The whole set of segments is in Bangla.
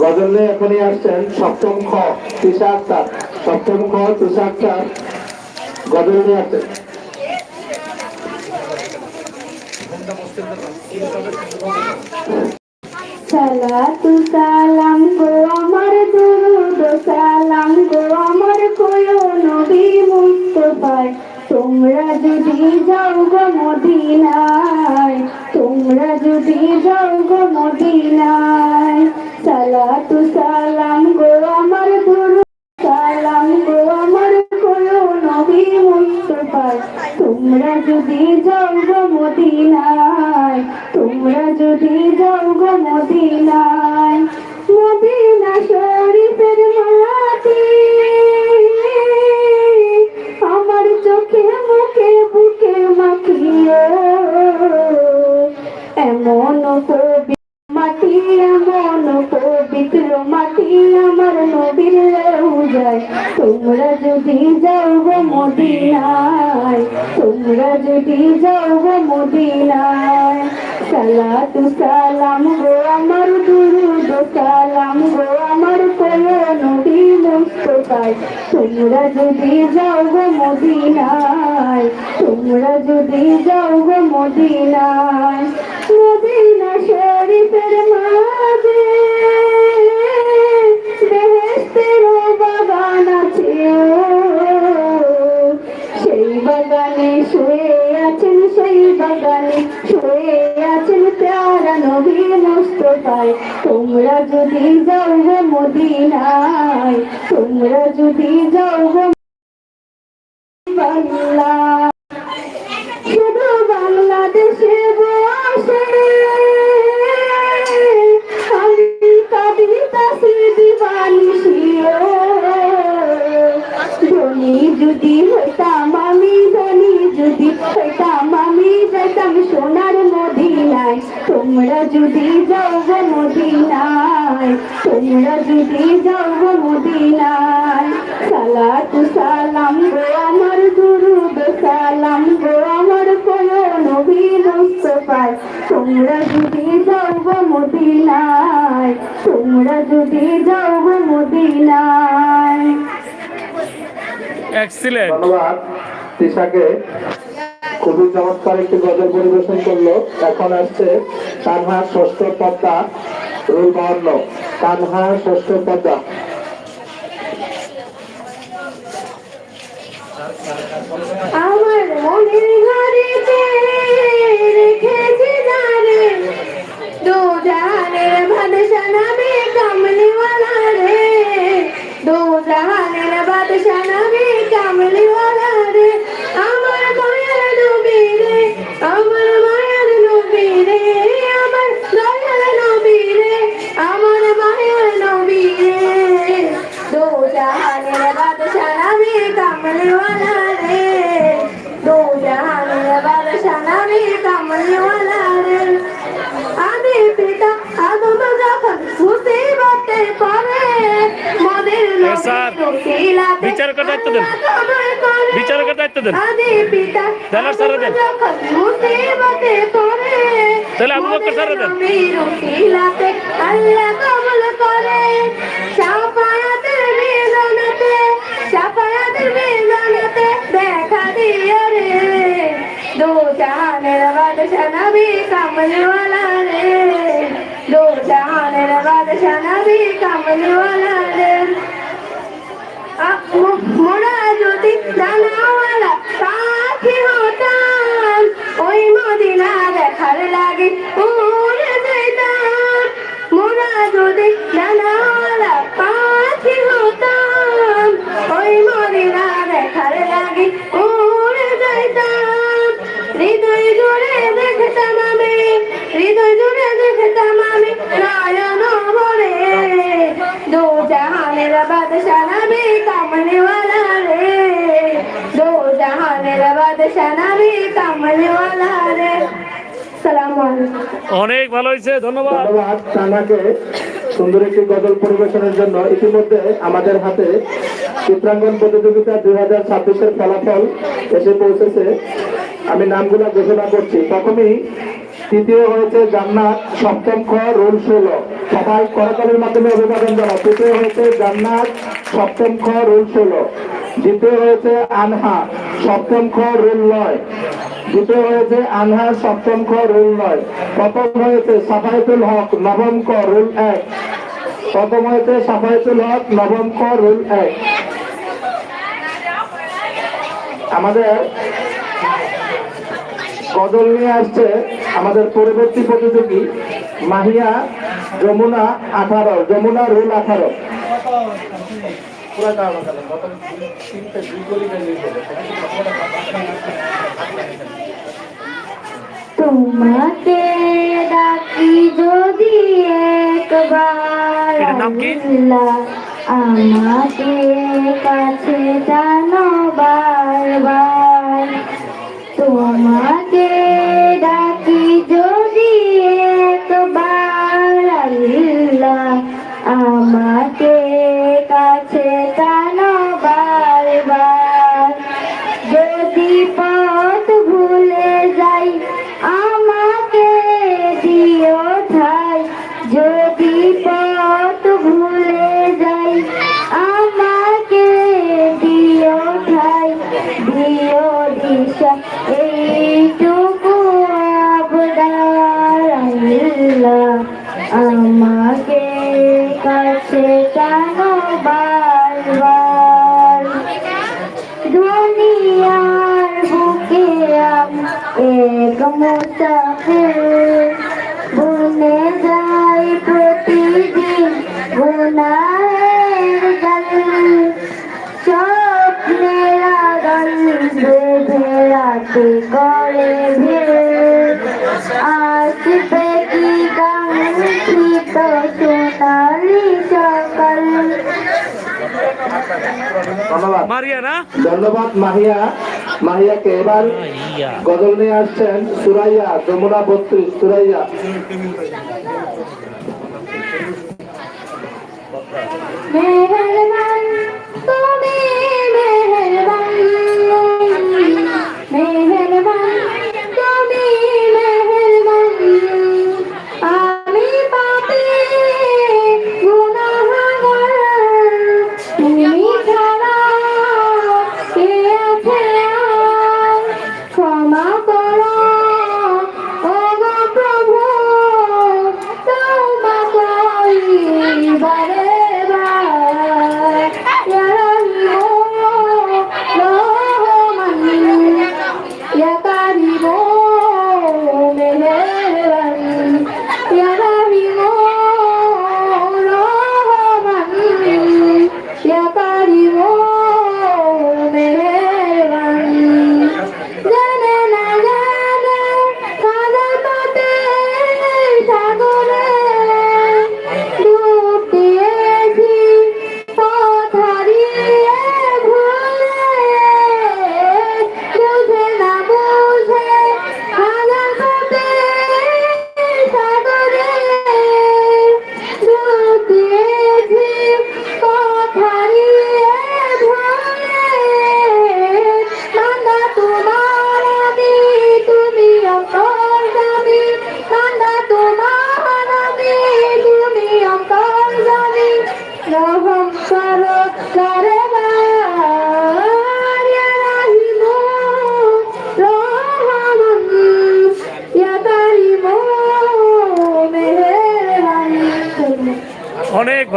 গজলে এখনই আসছেন সপ্তম খ তুষার আক্তার সপ্তম খ তুষার আক্তার গজল নিয়ে আসছেন। সালাতু সালাম গো আমার দুরুদ সালাম গো আমার কোয় নবী মুস্তফায়। তোমরা যদি যাও গো মদিনায়, তোমরা যদি যাও গো মদিনায়, সালাতু সালাম গো আমার দুরুদ সালাম গো আমার কোয় নবী মুস্তফায় তোমরা যদি যাও গো মদিনায়, তোমরা যদি যাও গো মদিনায়, মদিনা শরীফের মাটি, এমন পবিত্র মাটি আমার নবীর যায় তোমরা যদি যাও গো মদিনায়, তোমরা যদি যাও গো মদিনায়। সালাতু, সালাম গো আমার দুরুদ, সালাম গো আমার কোয় নবী মুস্তফায়। তোমরা যদি যাও গো মদিনায়, তোমরা যদি যাও গো মদিনায়। মদিনা শরীফের মাঝে বেহেশতের বাগান আছে সেই বাগানে শুয়ে আছেন সেই আছেন প্যারা তোমরা যদি যাও মদিনায়, তোমরা যদি যাও তোমরা যদি যাও গো মদিনায়। সালাতু সালাম গো আমার দুরুদ সালাম গো আমার কোয় নবী মুস্তফায়। তোমরা যদি যাও মদিনায় তোমরা যদি যাও মদিনায়। এক্সিলেন্ট ধন্যবাদ। তিশাকে খুবই চমৎকার একটি গজল পরিবেশন করল। এখন আসছে কানহা ষষ্ঠ পদ্মা। রুল মহন্ন কানহা ষষ্ঠ আমার মনের নবী রে। আমার স্যার, বিচারকের দায়িত্ব দেন। বিচারকের দায়িত্ব দেন। আদি স্যার, দেন। তাহলে আবু বকর স্যার দেন। দেখা দো জাহানের বাদশা নবী কামলওয়ালা রে দো জাহানের বাদশা নবী কামলওয়ালা Voilà. অনেক ভালো হয়েছে, ধন্যবাদ। ধন্যবাদ সুন্দর একটি গজল পরিবেশনের জন্য। ইতিমধ্যে আমাদের হাতে চিত্রাঙ্কন প্রতিযোগিতা দুই হাজার ছাব্বিশের ফলাফল এসে পৌঁছেছে। আমি নামগুলো ঘোষণা করছি। প্রথমেই তৃতীয় হয়েছে জান্নাত সপ্তম খ রোল ষোলো। সবাই করতালের মাধ্যমে অভিবাদন জানাও। তৃতীয় হয়েছে জান্নাত সপ্তম খ রোল ষোলো। দ্বিতীয় হয়েছে আনহা সপ্তম খ রোল নয়। দ্বিতীয় হয়েছে আনহা সপ্তম খ, রোল নয়। প্রথম হয়েছে সাফায়েতুল হক, নবম ক, রোল এক। প্রথম হয়েছে সাফায়েতুল হক, নবম ক, রোল এক। আমাদের গজল নিয়ে আসছে আমাদের পরবর্তী প্রতিযোগী মাহিয়া যমুনা আঠারো, যমুনা রুল আঠারো। তোমাকে ডাকি যদি একবার আমাকে কাছে জানো বারবার। তোমাকে ডাকি যদি একবার আমাকে কাছে টানো দিশা এইটুকু আবদার আমাকে কাছে কেন বারবার ধন্যবাদ। মারিয়া না ধন্যবাদ মাহিয়া। মাহিয়াকে এবার গজল নিয়ে আসছেন সুরাইয়া যমুনা বত্রিশ সুরাইয়া। মেহেরবান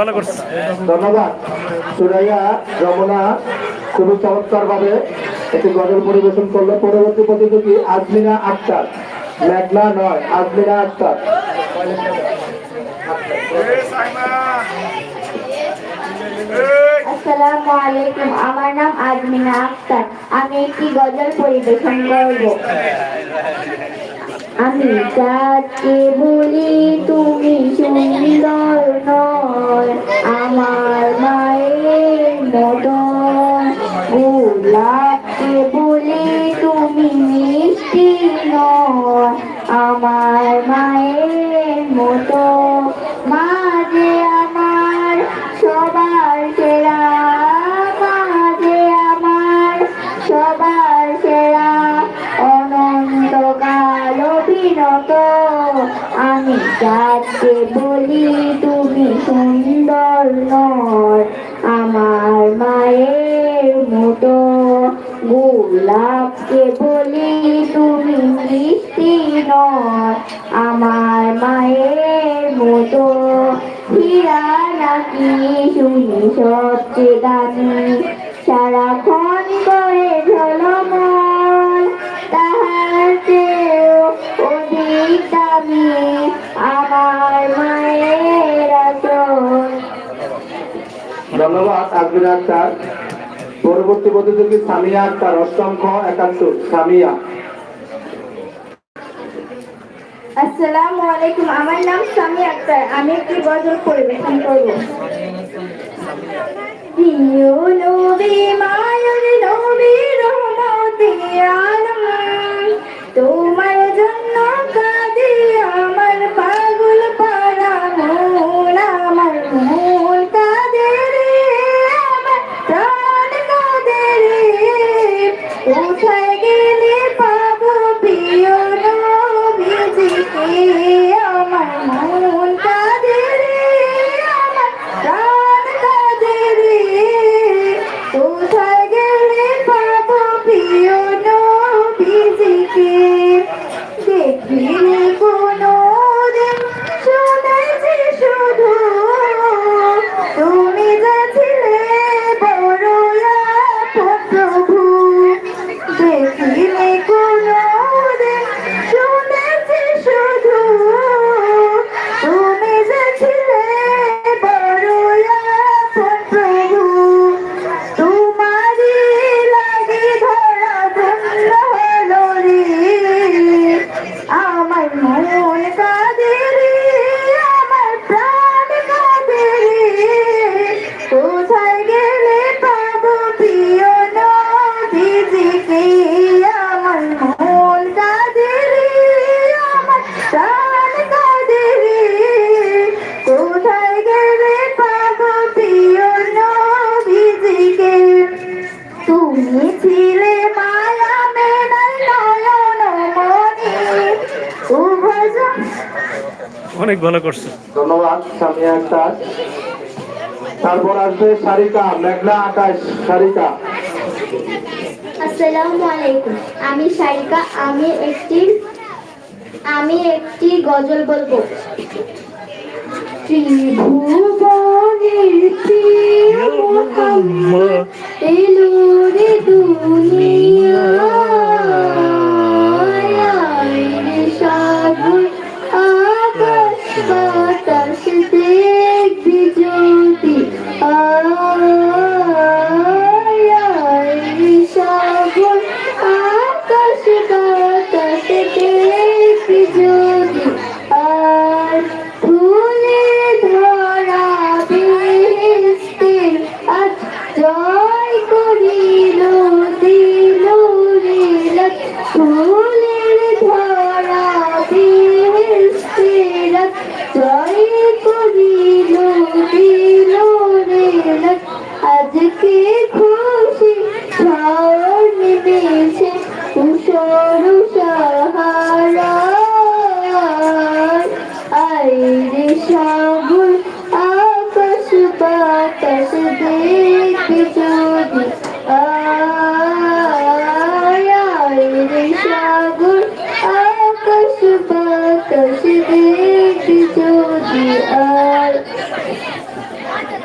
ভালো করছে। ধন্যবাদ। সুরাইয়া যমুনা খুবই চমৎকার ভাবে একটি গজল পরিবেশন করল। পরবর্তী প্রতিযোগী আজমিনা আক্তার। মেঘনা নয় আজমিনা আক্তার। আসসালামু আলাইকুম আমার নাম আজমিনা আক্তার। আমি একটি গজল পরিবেশন করব। আমি চাঁদকে বলি তুমি সুন্দর নয় আমার মায়ের মতন গোলাপকে বলি তুমি মিষ্টি নয়, আমার মায়ের মতো। মাঝে আমার সবার সেরা সেরা অনন্তকাল বলি, তুমি সুন্দর নর আমার মায়ের মতো। গোলাপকে বলি, তুমি মিষ্টি নয়, আমার মায়ের মতো। হীরা নাকি শুনি সবচেয়ে দামি? সারাক্ষণ করে ঝলমল দামি আমার মায়ের ধন্যবাদ আজমির আক্তার। পরবর্তী প্রতিযোগী সামিয়া আক্তার অষ্টম খ একাত্তর সামিয়া। আসসালামু আলাইকুম আমার নাম সামি আক্তার। আমি একটি গজল পরিবেশন করব। প্রিয় নবী মায়ের নবী রহমতে আলম তোমার জন্য তুমি ছিলে মায়া মেনার নয়ন মনি উভয় অনেক ভালো করছে। ধন্যবাদ সামিয়া আক্তার। তারপর আসবে সারিকা মেঘনা আকাশ সারিকা। আসসালামু আলাইকুম। আমি সারিকা আমি একটি আমি একটি গজল বলব। ত্রিভুবনের প্রিয় মোহাম্মদ এলো রে দুনিয়ায়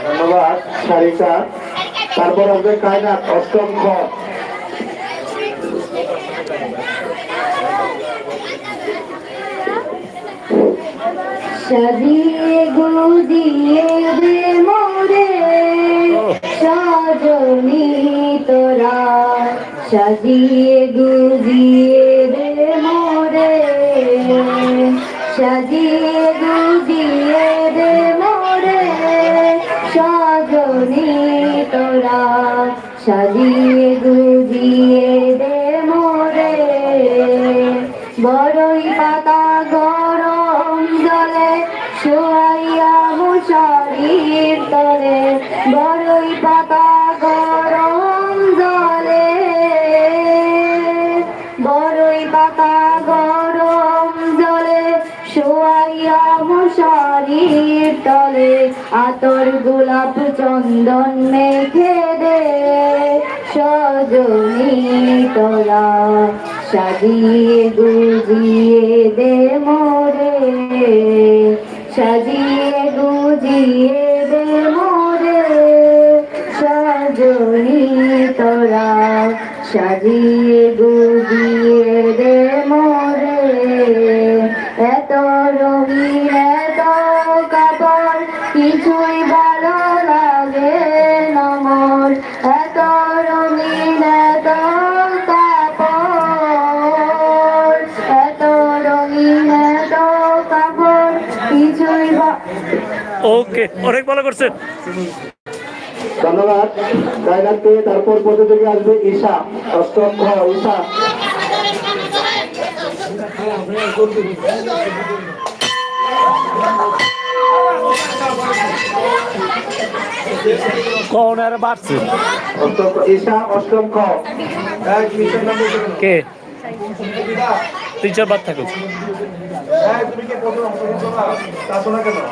ধন্যবাদ, সারিকা। তারপর আসবে কায়নাত, অষ্টম খ সাজিয়ে দে মোরে, সজনী তোরা। সাজিয়ে গুজিয়ে দে চন্দন মেখে দে সজনী তোরা সাজিয়ে গুজিয়ে দে। ওকে অনেক ভালো করছেন। ধন্যবাদ। জায়গাতে তারপর প্রতিযোগী আসবে ঈশা অষ্টম খ ঈশা। কখন আর বাড়ছে ঈশা অষ্টম খ কে? তিন চার বার থাকুক তার কাছে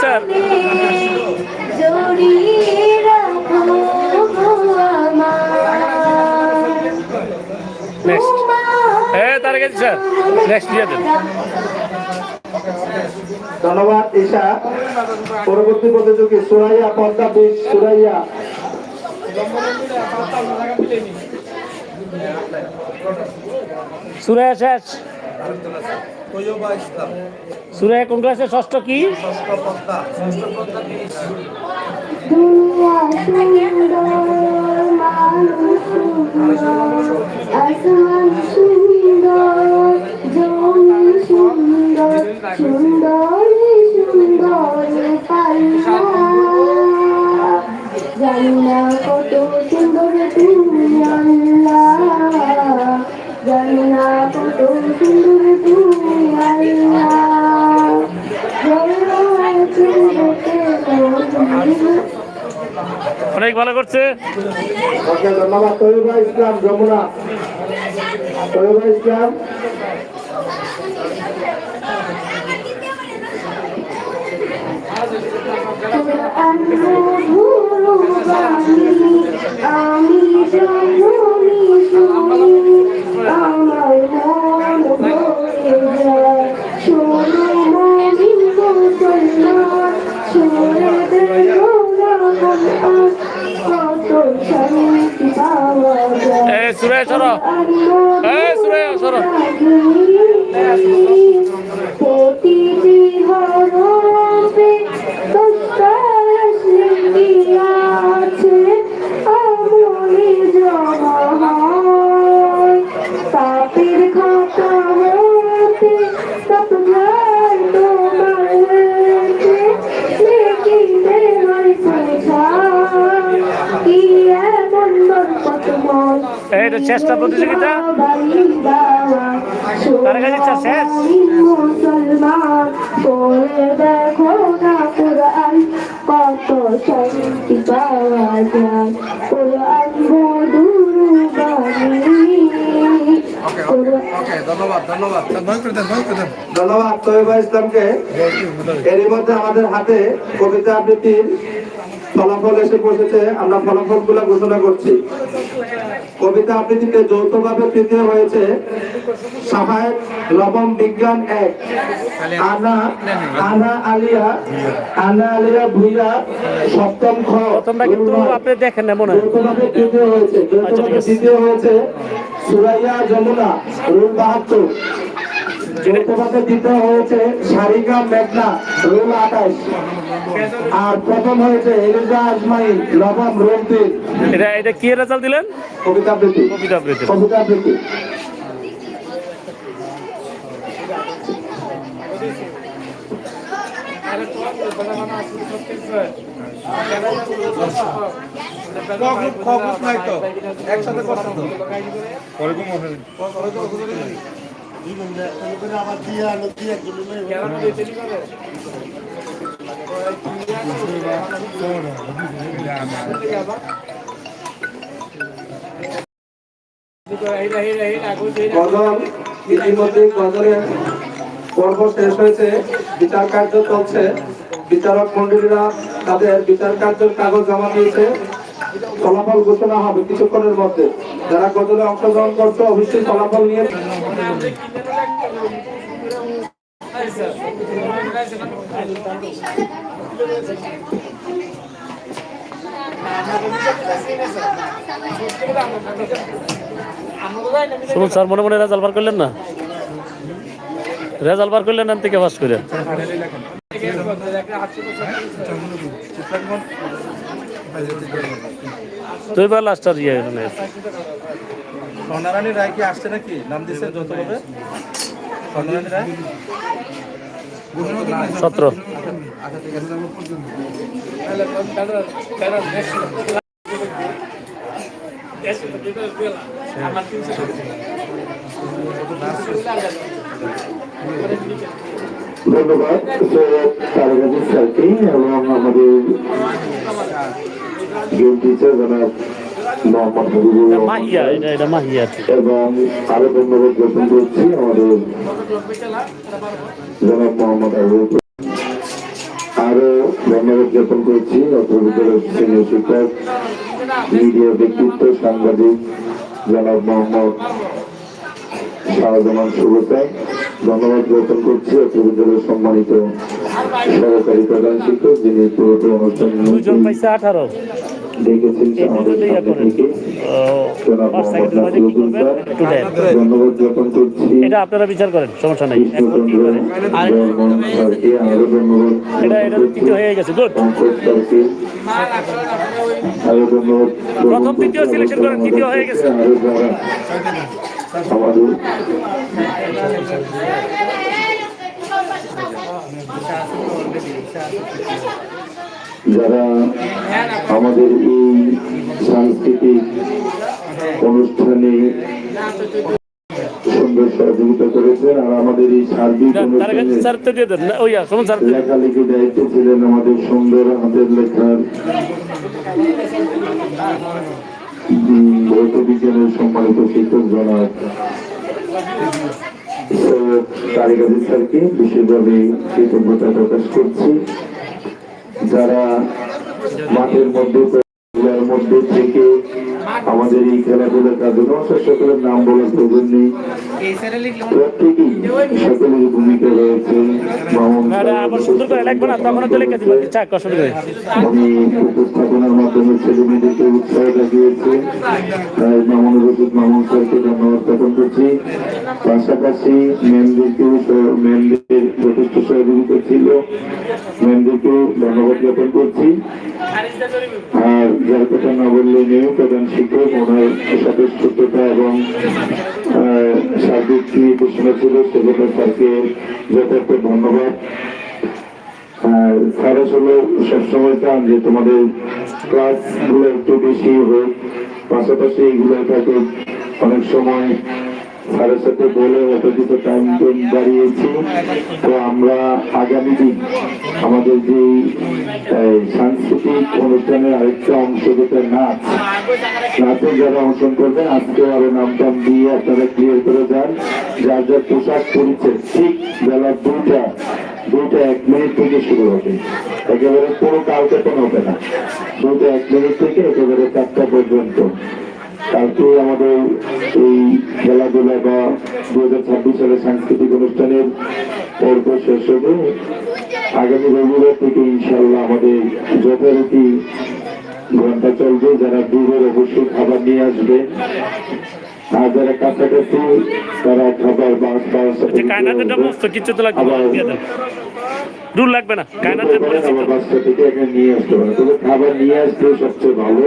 চার। নেক্সট হ্যাঁ তার কাছে স্যার নেক্সট দিয়ে ধন্যবাদ ঈশা। পরবর্তী প্রতিযোগী সুরাইয়া পদ্মা বিশ সুরাইয়া। সুরায়া শেষ। সুরায়া কোন ক্লাসে? ষষ্ঠ কি? আসমান সুন্দর। সুন্দর সুন্দর সুন্দর জানি কত সুন্দর তুমি আল্লাহ কত সুন্দর তুমি আল্লাহ অনেক ভালো করছে। ধন্যবাদ। তৈবা ইসলাম, যমুনা। তৈবা ইসলাম আমি জননী শুনি আমার মন ভরে যায় শোনো মমিন মুসলমান শুনে দেখো না কোরআন কত শান্তি সুরায়া সরো। এ সুরায়া সরো। প্রতিটি হরফে এটা চেষ্টা প্রতিযোগিতা। তার কাছে শেষ ধন্যবাদ ধন্যবাদ। এরই মধ্যে আমাদের হাতে কবিতা আবৃত্তির ফলাফল এসে পৌঁছেছে। আমরা ফলাফলগুলো ঘোষণা করছি। কবিতা আবৃত্তিতে যৌথভাবে তৃতীয় হয়েছে সাহায় লবম বিজ্ঞান এক। আনা আনা আলিয়া আনা আলিয়া ভুইয়া সপ্তম খ। প্রথমটা কিন্তু আপনি দেখেন না মনে হয়। যৌথভাবে তৃতীয় হয়েছে যৌথভাবে তৃতীয় হয়েছে সুরাইয়া যমুনা রুল বাহাত্তর। যৌথভাবে দ্বিতীয় হয়েছে সারিকা মেঘনা রুল আঠাশ। আর প্রথম হয়েছে এলিজা আজমাই লবম রুল তিন এটা এটা কি রেজাল্ট দিলেন? কবিতা আবৃত্তি কবিতা আবৃত্তি কবিতা আবৃত্তি একসাথে গজল ইতিমধ্যে গজলের পর্ব শেষ হয়েছে বিচার কার্য চলছে। বিচারক মন্ডলীরা তাদের বিচার কার্যের কাগজ জমা দিয়েছে। ফলাফল ঘোষণা হবে কিছুক্ষণের মধ্যে। যারা গজলে অংশগ্রহণ করছে অবশ্যই ফলাফল নিয়ে শুনুন, স্যার, মনে মনে রেজাল্ট বার করলেন না? রেজাল্ট বার করলেন না থেকে পাস করে? তুই বা লাস্টার ইয়ে সোনারানী রায় কি আসছে নাকি? নাম দিচ্ছে যৌথভাবে? সোনারানী রায়? সতেরো। ধন্যবাদ। স্যারকে এবং আমাদের গেম টিচার জনাব এবং আরও ধন্যবাদ জ্ঞাপন করছি আমাদের জনাব মোহাম্মদ আরও ধন্যবাদ জ্ঞাপন করছি অত্র বিদ্যালয়ের সিনিয়র শিক্ষক মিডিয়া ব্যক্তিত্ব সাংবাদিক জনাব মোহাম্মদ শাহজামান শুভতা ধন্যবাদ জ্ঞাপন করছি অত্র বিদ্যালয়ের সম্মানিত সহকারী প্রধান শিক্ষক যিনি পুরোটা অনুষ্ঠান এই আমাদের থেকে জনাব ফার্স্ট মোহাম্মদ সেকেন্ডের মধ্যে নাসিরুদ্দিন স্যার ধন্যবাদ জ্ঞাপন করছি। এটা আপনারা বিচার করেন সমস্যা নাই। আরও ধন্যবাদ এটা এটা তৃতীয় হয়ে গেছে গুড। আরও ধন্যবাদ প্রথম, তৃতীয় selection করেন, তৃতীয় হয়ে গেছে। আমাদের যারা আমাদের এই সাংস্কৃতিক অনুষ্ঠানে সুন্দর সহযোগিতা করেছেন আর আমাদের এই সার্বিক লেখালেখির দায়িত্বে ছিলেন আমাদের সুন্দর হাতের লেখার ভৌত বিজ্ঞানের সম্মানিত শিক্ষক জনাব তারিক স্যারকে বিশেষভাবে কৃতজ্ঞতা প্রকাশ করছি। যারা মাঠের মধ্যে খেলার মধ্যে থেকে আমাদের এই খেলাধুলার কার্যক্রম সকলের নাম বলার প্রয়োজন নেই। প্রত্যেকেই সকলের ভূমিকা রয়েছে উপস্থাপনার মাধ্যমে ছেলে মেয়েদেরকে উৎসাহ দেখিয়েছে তাই মামুনুর রশিদ মামুন স্যারকে ধন্যবাদ জ্ঞাপন করছি। পাশাপাশি ম্যামদেরকেও ম্যামদের যথেষ্ট সহযোগিতা ছিল। ম্যামদেরকেও ধন্যবাদ জ্ঞাপন করছি। আর যার কথা না বললে নেই প্রধান শিক্ষক, ওনার স্বতঃস্ফূর্ততা এবং সার্বিক নির্দেশনা ছিল, সেজন্য স্যারকে যথার্থ ধন্যবাদ। স্যার আসলে সবসময় চান যে তোমাদের ক্লাসগুলো একটু বেশি হোক, পাশাপাশি এইগুলো থাকে অনেক সময় স্যারের সাথে বলে কিছু টাইম দাঁড়িয়েছি। তো আমরা আগামী দিন আমাদের যে সাংস্কৃতিক অনুষ্ঠানের আরেকটা অংশ যেটা নাচ, নাচে যারা অংশগ্রহণ করবেন আজকে আরও নাম টাম দিয়ে আপনারা ক্লিয়ার করে যান যার যার পোশাক পরিচয় ঠিক বেলা দুইটা দুইটা এক মিনিট থেকে শুরু হবে। একেবারে পুরো কালকেতন হবে না। দুইটা এক মিনিট থেকে একেবারে চারটা পর্যন্ত। কালকে আমাদের এই খেলাধুলা বা দু হাজার ছাব্বিশ সালের সাংস্কৃতিক অনুষ্ঠানের পর্ব শেষ হবে আগামী রবিবার থেকে ইনশাল্লাহ আমাদের যথারীতি ঘণ্টা চলবে। যারা দূরের অবশ্যই খাবার নিয়ে আসবে আর যারা কাছাকাছি তারা খাবার বাস পাওয়ার সাথে দূর লাগবে না। কায়নাতের পরিচিত। নিয়ে আসতে পারে তবে খাবার নিয়ে আসতে সবচেয়ে ভালো,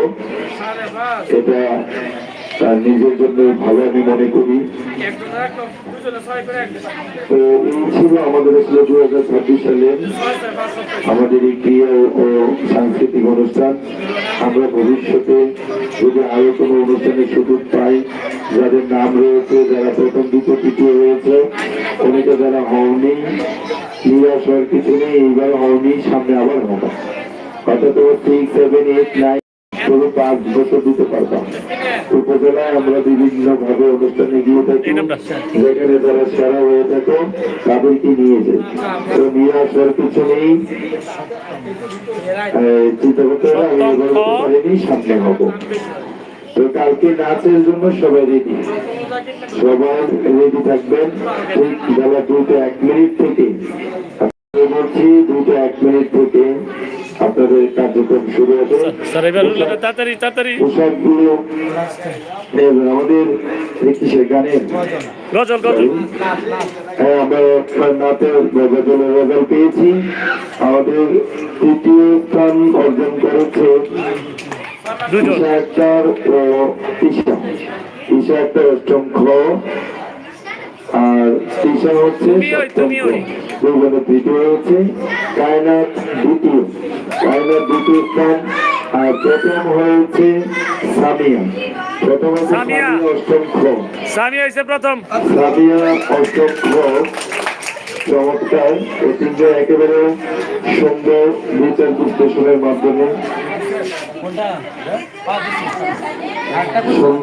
এটা তার নিজের জন্য ভালো, আমি মনে করি। তো এই ছিল আমাদের আসলে দু হাজার ছাব্বিশ সালে আমাদের এই ক্রিয়া ও সাংস্কৃতিক অনুষ্ঠান। আমরা ভবিষ্যতে যদি আরও কোনো অনুষ্ঠানের সুযোগ পাই, যাদের নাম রয়েছে, যারা প্রথম, দ্বিতীয়, তৃতীয় রয়েছে, অনেকে যারা হওনি নেই এইবার হওনি সামনে আবার হবে অর্থাৎ সিক্স সেভেন এইট নাইন শুধু পাঁচ বছর দিতে পারতাম উপজেলায় আমরা বিভিন্ন ভাবে অনুষ্ঠানে গিয়ে থাকি যেখানে যারা সেরা হয়ে থাকে তাদেরকে নিয়ে যাই তো নিয়ে আসার কিছু নেই চিন্তা করতে পারিনি সামনে হব তো কালকে নাচের জন্য সবাই রেডি সবাই রেডি থাকবেন। ঠিক বেলা দুটো এক মিনিট থেকে। বলছি দুটো এক মিনিট থেকে আপনাদের কার্যক্রম শুরু হবে। তাড়াতাড়ি তাড়াতাড়ি। পোশাকগুলো আমাদের কিসের গানের গজল গজল। হ্যাঁ আমরা আপনার নাচের গজলের রেজাল্ট পেয়েছি। আমাদের তৃতীয় স্থান অর্জন করেছে দুজন। ও ঈশা ঈশা আক্তার অষ্টম খ আর ঈশা হচ্ছে। দুজনে তৃতীয় হয়েছে কায়নাথ দ্বিতীয় কায়নাথ দ্বিতীয় স্থান আর প্রথম হয়েছে সামিয়া। প্রথম হচ্ছে সামিয়া। সামিয়া অষ্টম খ স্বামী হয়েছে প্রথম। সামিয়া অষ্টম খ চমৎকার। ও একেবারে সুন্দর বিচার বিশ্লেষণের মাধ্যমে সুন্দর